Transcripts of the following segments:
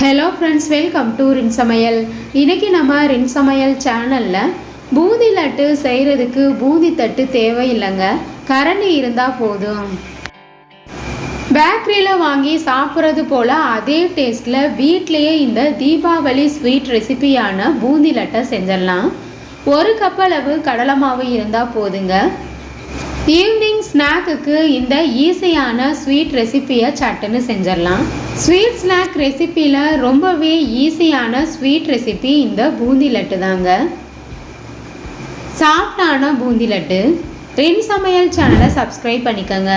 Hello friends welcome to ரின் சமையல் இன்றைக்கி நம்ம ரின் சமையல் சேனலில் பூந்தி லட்டு செய்கிறதுக்கு பூந்தி தட்டு தேவையில்லைங்க. கரண்டி இருந்தால் போதும். பேக்கரியில் வாங்கி சாப்பிட்றது போல் அதே டேஸ்ட்டில் வீட்லேயே இந்த தீபாவளி ஸ்வீட் ரெசிபியான பூந்தி லட்டை செஞ்சிடலாம். ஒரு கப் அளவு கடலை மாவு இருந்தால் போதுங்க. ஈவினிங் ஸ்நாக்குக்கு இந்த ஈஸியான ஸ்வீட் ரெசிப்பியை சட்டுன்னு செஞ்சிடலாம். ஸ்வீட் ஸ்நாக் ரெசிப்பியில் ரொம்பவே ஈஸியான ஸ்வீட் ரெசிபி இந்த பூந்தி லட்டு தாங்க. சாஃப்டான பூந்தி லட்டு. ரென் சமையல் சேனலை சப்ஸ்கிரைப் பண்ணிக்கோங்க.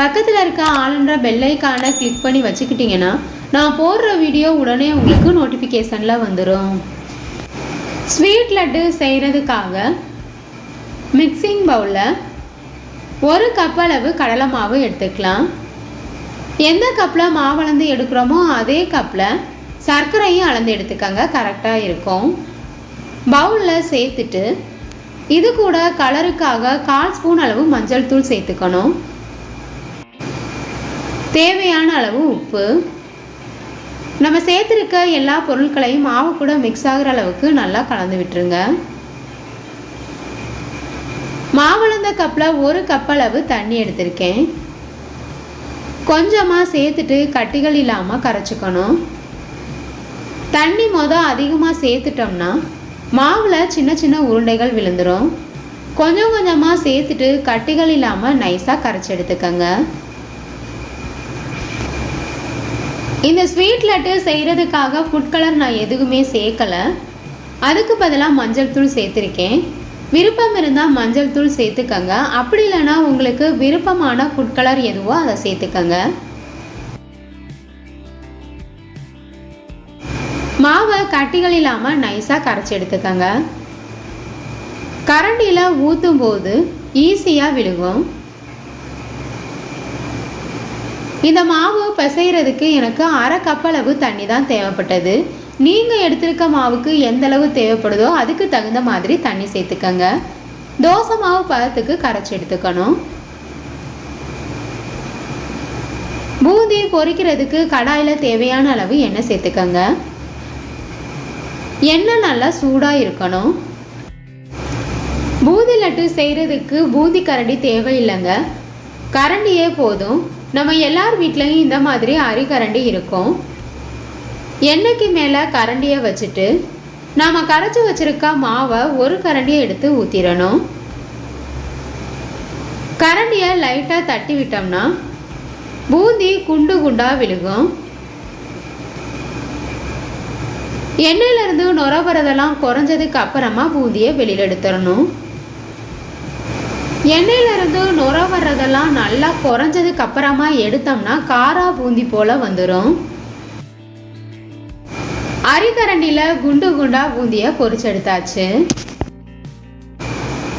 பக்கத்தில் இருக்க ஆளுன்ற பெல்லைக்கான கிளிக் பண்ணி வச்சுக்கிட்டிங்கன்னா நான் போடுற வீடியோ உடனே உங்களுக்கு நோட்டிஃபிகேஷனில் வந்துடும் ஸ்வீட் லட்டு செய்கிறதுக்காக மிக்சிங் பவுலில் ஒரு கப் அளவு கடலை மாவு எடுத்துக்கலாம். எந்த கப்பில் மாவு அளந்து எடுக்கிறோமோ அதே கப்பில் சர்க்கரையும் அளந்து எடுத்துக்கோங்க. கரெக்டாக இருக்கும். பவுலில் சேர்த்துட்டு இது கூட கலருக்காக கால் ஸ்பூன் அளவு மஞ்சள் தூள் சேர்த்துக்கணும். தேவையான அளவு உப்பு. நம்ம சேர்த்துருக்க எல்லா பொருட்களையும் மாவு கூட மிக்ஸ் ஆகிற அளவுக்கு நல்லா கலந்து விட்டுருங்க. மாவளந்த கப்பில் ஒரு கப் அளவு தண்ணி எடுத்திருக்கேன். கொஞ்சமாக சேர்த்துட்டு கட்டிகள் இல்லாமல் கரைச்சிக்கணும். தண்ணி மொதல் அதிகமாக சேர்த்துட்டோம்னா மாவில் சின்ன சின்ன உருண்டைகள் விழுந்துடும் கொஞ்சம் கொஞ்சமாக சேர்த்துட்டு கட்டிகள் இல்லாமல் நைஸாக கரைச்சி எடுத்துக்கோங்க. இந்த ஸ்வீட் லட்டு செய்கிறதுக்காக ஃபுட் கலர் நான் எதுவுமே சேர்க்கலை. அதுக்கு பதிலாக மஞ்சள் தூள் சேர்த்துருக்கேன். விருப்பம் இருந்தால் மஞ்சள் தூள் சேர்த்துக்கங்க. அப்படி இல்லைன்னா உங்களுக்கு விருப்பமான ஃபுட் கலர் எதுவோ அதை சேர்த்துக்கங்க. மாவை கட்டிகள் இல்லாமல் நைஸாக கரைச்சி எடுத்துக்கங்க. கரண்டியில் ஊற்றும் போது ஈஸியாக விழுகும். இந்த மாவு பிசைகிறதுக்கு எனக்கு அரை கப்பளவு தண்ணி தான் தேவைப்பட்டது. நீங்கள் எடுத்திருக்க மாவுக்கு எந்த அளவு தேவைப்படுதோ அதுக்கு தகுந்த மாதிரி தண்ணி சேர்த்துக்கங்க. தோசை மாவு பதத்துக்கு கரைச்சி எடுத்துக்கணும். பூந்தி பொரிக்கிறதுக்கு கடாயில் தேவையான அளவு எண்ணெய் சேர்த்துக்கங்க. எண்ணெய் நல்லா சூடாக இருக்கணும். பூந்தி லட்டு செய்கிறதுக்கு பூந்தி கரண்டி தேவையில்லைங்க. கரண்டியே போதும். நம்ம எல்லார் வீட்லேயும் இந்த மாதிரி அரிக்கரண்டி இருக்கும். எண்ணெய்க்கு மேலே கரண்டியை வச்சுட்டு நாம் கரைச்சி வச்சுருக்க மாவை ஒரு கரண்டியை எடுத்து ஊற்றிடணும் கரண்டியை லைட்டாக தட்டி விட்டோம்னா பூந்தி குண்டு குண்டாக விழுகும். எண்ணெயிலேருந்து நுர வரதெல்லாம் குறைஞ்சதுக்கு அப்புறமா பூந்தியை வெளியில் எடுத்துடணும். எண்ணெயிலேருந்து நுர வர்றதெல்லாம் நல்லா குறைஞ்சதுக்கு அப்புறமா எடுத்தோம்னா காரா பூந்தி போல் வந்துடும் அரிக்கரண்டியில் குண்டு குண்டாக பூந்தியை பொறிச்செடுத்தாச்சு.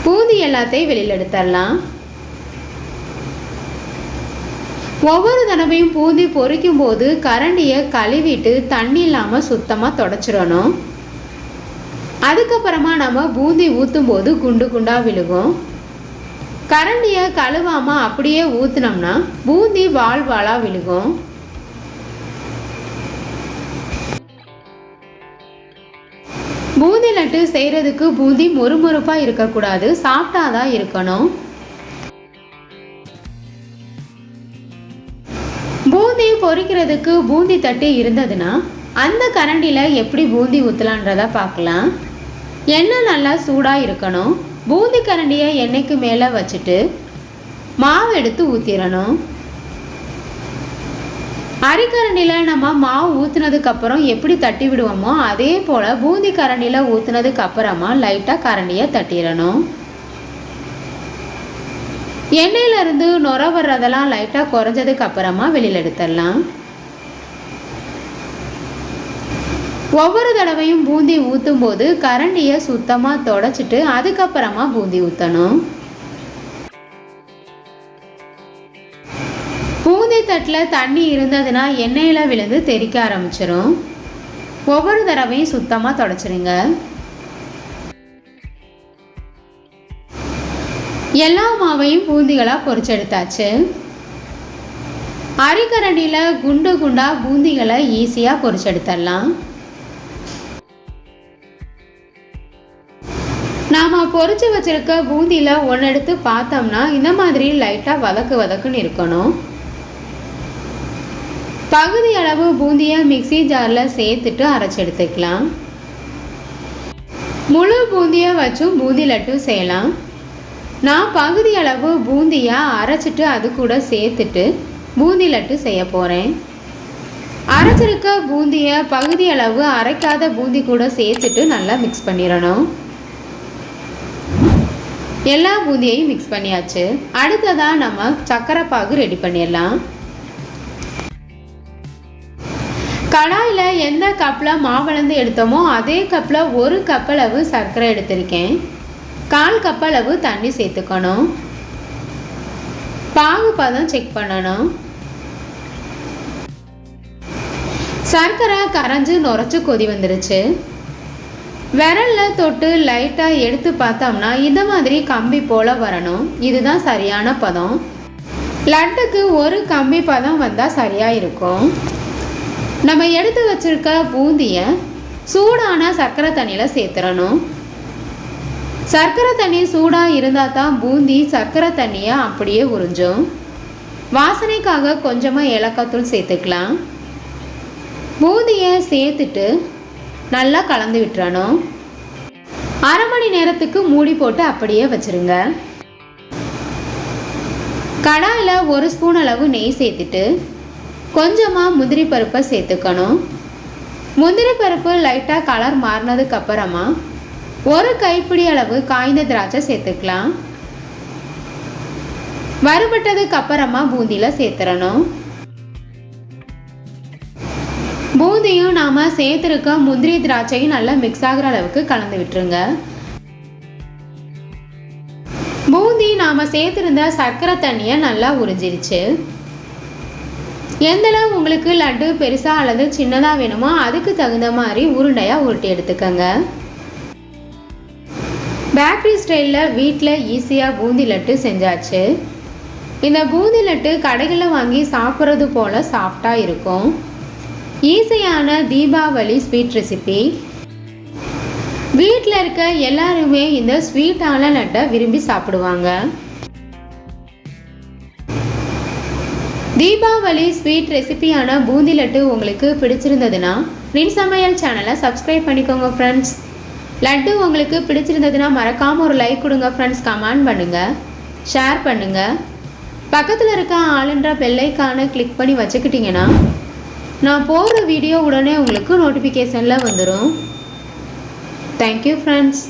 பூந்தி எல்லாத்தையும் வெளியில் எடுத்துடலாம் ஒவ்வொரு தடவையும் பூந்தி பொரிக்கும் போது கரண்டியை கழுவிட்டு தண்ணி இல்லாமல் சுத்தமாக தொடச்சிடணும். அதுக்கப்புறமா நம்ம பூந்தி ஊற்றும் போது குண்டு குண்டாக விழுகும். கரண்டியை கழுவாமல் அப்படியே ஊற்றுனோம்னா பூந்தி வால் வாலாக விழுகும். பூந்தி லட்டு செய்கிறதுக்கு பூந்தி மொறுமொறுப்பாக இருக்கக்கூடாது. சாப்பிட்டாதான் இருக்கணும். பூந்தி பொரிக்கிறதுக்கு பூந்தி தட்டு இருந்ததுன்னா அந்த கரண்டியில் எப்படி பூந்தி ஊற்றலான்றதை பார்க்கலாம். எண்ணெய் நல்லா சூடாக இருக்கணும். பூந்தி கரண்டியை எண்ணெய்க்கு மேலே வச்சுட்டு மாவு எடுத்து ஊற்றிடணும் அரிக்கரண்டியில் நம்ம மாவு ஊற்றுனதுக்கப்புறம் எப்படி தட்டி விடுவோமோ அதே போல் பூந்தி கரண்டியில் ஊற்றுனதுக்கப்புறமா லைட்டாக கரண்டியை தட்டிடணும். எண்ணெயிலேருந்து நுர வர்றதெல்லாம் லைட்டாக குறைஞ்சதுக்கு அப்புறமா வெளியில் எடுத்துடலாம். ஒவ்வொரு தடவையும் பூந்தி ஊற்றும் போது கரண்டியை சுத்தமாக தொடச்சிட்டு அதுக்கப்புறமா பூந்தி ஊற்றணும் தட்டில் தண்ணி இருந்ததுன்னா எண்ணெயில் விழுந்து தெறிக்க ஆரம்பிச்சிடும் ஒவ்வொரு தடவையும் சுத்தமாக தொடச்சிடுங்க எல்லா மாவையும் பூந்திகளாக பொறிச்செடுத்தாச்சு. அரிக்கரண்டியில் குண்டு குண்டாக பூந்திகளை ஈஸியாக பொரிச்செடுத்துடலாம் நாம் பொரிச்சு வச்சிருக்க பூந்தியில் ஒன்று எடுத்து பார்த்தோம்னா இந்த மாதிரி லைட்டாக வதக்கு வதக்குன்னு இருக்கணும். பகுதி அளவு பூந்தியை மிக்ஸி ஜாரில் சேர்த்துட்டு அரைச்சி எடுத்துக்கலாம். முழு பூந்தியை வச்சும் பூந்தி லட்டு செய்யலாம். நான் பகுதி அளவு பூந்தியாக அரைச்சிட்டு அது கூட சேர்த்துட்டு பூந்தி லட்டு செய்ய போகிறேன் அரைச்சிருக்க பூந்தியை பகுதி அளவு அரைக்காத பூந்தி கூட சேர்த்துட்டு நல்லா மிக்ஸ் பண்ணிடணும். எல்லா பூந்தியையும் மிக்ஸ் பண்ணியாச்சு. அடுத்ததாக நம்ம சக்கரை பாகு ரெடி பண்ணிடலாம். கடாயில் எந்த கப்பில் மாவளந்து எடுத்தோமோ அதே கப்பில் ஒரு கப்பளவு சர்க்கரை எடுத்திருக்கேன். கால் கப்பளவு தண்ணி சேர்த்துக்கணும். பாகு பதம் செக் பண்ணணும். சர்க்கரை கரைஞ்சு நுரைச்சி கொதி வந்துருச்சு. விரலில் தொட்டு லைட்டாக எடுத்து பார்த்தோம்னா இந்த மாதிரி கம்பி போல் வரணும். இதுதான் சரியான பதம். லட்டுக்கு ஒரு கம்பி பதம் வந்தால் சரியாக இருக்கும். நம்ம எடுத்து வச்சிருக்க பூந்தியை சூடான சர்க்கரை தண்ணியில் சேர்த்துறணும். சர்க்கரை தண்ணி சூடாக இருந்தால் தான் பூந்தி சர்க்கரை தண்ணியை அப்படியே உறிஞ்சும். வாசனைக்காக கொஞ்சமாக ஏலக்காய்த்தூள் சேர்த்துக்கலாம். பூந்தியை சேர்த்துட்டு நல்லா கலந்து விட்டுறணும். அரை மணி நேரத்துக்கு மூடி போட்டு அப்படியே வச்சுருங்க. கடாயில் ஒரு ஸ்பூன் அளவு நெய் சேர்த்துட்டு கொஞ்சமாக முந்திரி பருப்பை சேர்த்துக்கணும். முந்திரி பருப்பு லைட்டாக கலர் மாறினதுக்கு அப்புறமா ஒரு கைப்பிடி அளவு காய்ந்த திராட்சை சேர்த்துக்கலாம். வறுபட்டதுக்கு அப்புறமா பூந்தியில் சேர்த்துடணும் பூந்தியும் நாம் சேர்த்துருக்க முந்திரி திராட்சையும் நல்லா மிக்ஸ் ஆகிற அளவுக்கு கலந்து விட்டுருங்க. பூந்தி நாம் சேர்த்துருந்த சர்க்கரை தண்ணியை நல்லா உறிஞ்சிருச்சு. எந்தளவு உங்களுக்கு லட்டு பெருசாக அல்லது சின்னதாக வேணுமோ அதுக்கு தகுந்த மாதிரி உருண்டையாக உருட்டி எடுத்துக்கோங்க. பேக்கரி ஸ்டைலில் வீட்டில் ஈஸியாக பூந்தி லட்டு செஞ்சாச்சு. இந்த பூந்தி லட்டு கடைகளில் வாங்கி சாப்பிட்றது போல் சாஃப்டாக இருக்கும். ஈஸியான தீபாவளி ஸ்வீட் ரெசிபி வீட்டில் இருக்க எல்லாருமே இந்த ஸ்வீட்டான லட்டை விரும்பி சாப்பிடுவாங்க. தீபாவளி ஸ்வீட் ரெசிபியான பூந்தி லட்டு உங்களுக்கு பிடிச்சிருந்ததுன்னா நின் சமையல் சேனலை சப்ஸ்கிரைப் பண்ணிக்கோங்க ஃப்ரெண்ட்ஸ் லட்டு உங்களுக்கு பிடிச்சிருந்ததுன்னா மறக்காமல் ஒரு லைக் கொடுங்க ஃப்ரெண்ட்ஸ் கமெண்ட் பண்ணுங்கள் ஷேர் பண்ணுங்கள் பக்கத்தில் இருக்க ஆளுன்ற பெல்லைக்கான கிளிக் பண்ணி வச்சுக்கிட்டிங்கன்னா நான் போடுற வீடியோ உடனே உங்களுக்கு நோட்டிஃபிகேஷனில் வந்துடும் தேங்க்யூ ஃப்ரெண்ட்ஸ்